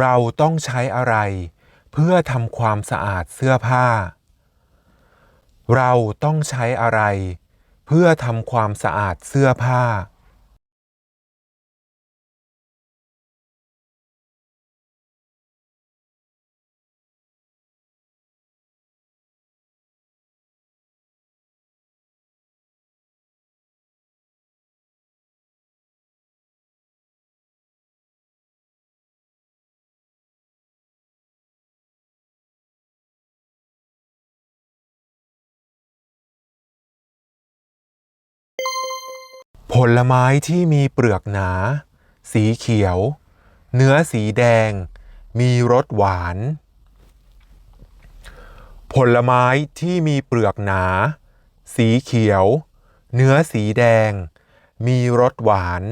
เราต้องใช้อะไร เพื่อทำความสะอาดเสื้อผ้า เราต้องใช้อะไร เพื่อทำความสะอาดเสื้อผ้า ผลไม้ที่มีเปลือกหนา สีเขียว เนื้อสีแดง มีรสหวาน ผลไม้ที่มีเปลือกหนา สีเขียว เนื้อสีแดง มีรสหวาน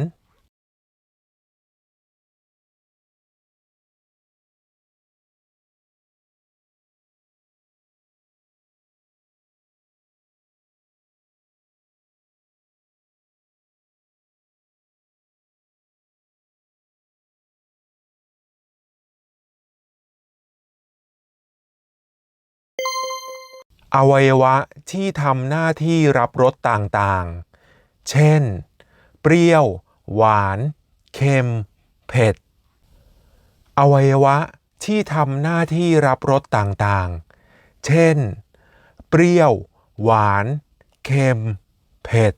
อวัยวะที่ทำหน้าที่รับรสต่างๆ เช่น เปรี้ยว หวาน เค็ม เผ็ด อวัยวะที่ทำหน้าที่รับรสต่างๆ เช่น เปรี้ยว หวาน เค็ม เผ็ด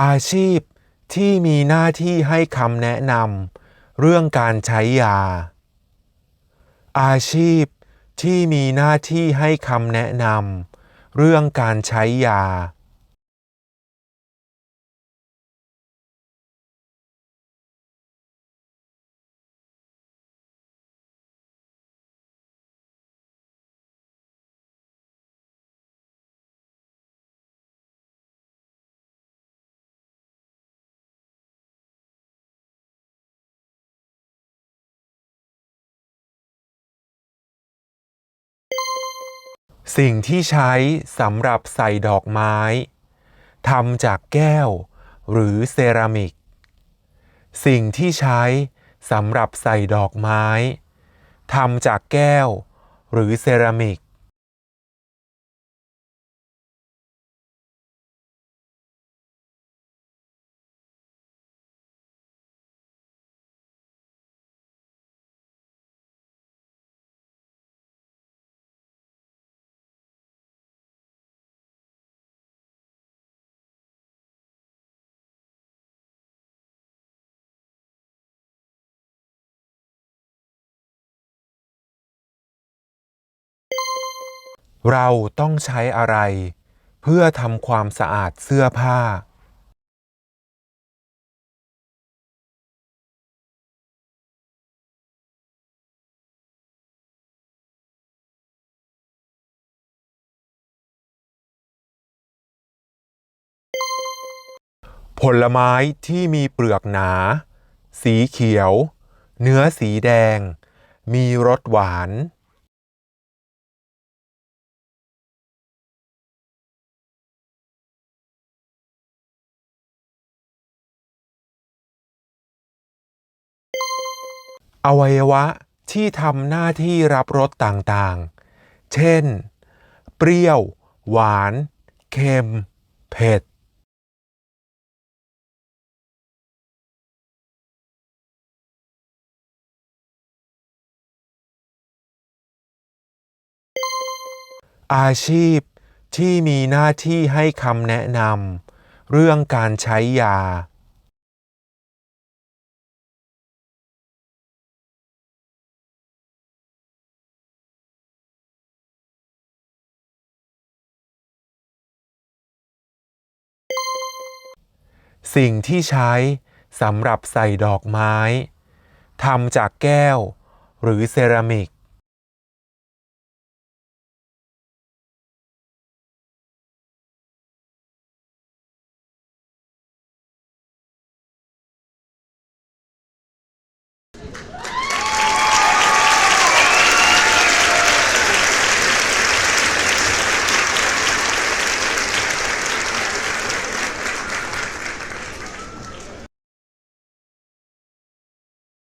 อาชีพที่มีหน้าที่ให้คำแนะนำเรื่องการใช้ยา อาชีพที่มีหน้าที่ให้คำแนะนำเรื่องการใช้ยา สิ่งที่ใช้สำหรับใส่ดอกไม้ทำจากแก้ว หรือเซรามิก สิ่งที่ใช้สำหรับใส่ดอกไม้ทำจากแก้ว หรือเซรามิก เราต้องใช้อะไร เพื่อทำความสะอาดเสื้อผ้า ผลไม้ที่มีเปลือกหนา สีเขียว เนื้อสีแดง มีรสหวาน อวัยวะที่ทำหน้าที่รับรสต่างๆ เช่น เปรี้ยว หวาน เค็ม เผ็ด อาชีพที่มีหน้าที่ให้คำแนะนำเรื่องการใช้ยา สิ่งที่ใช้สำหรับใส่ดอกไม้ทำจากแก้ว หรือเซรามิก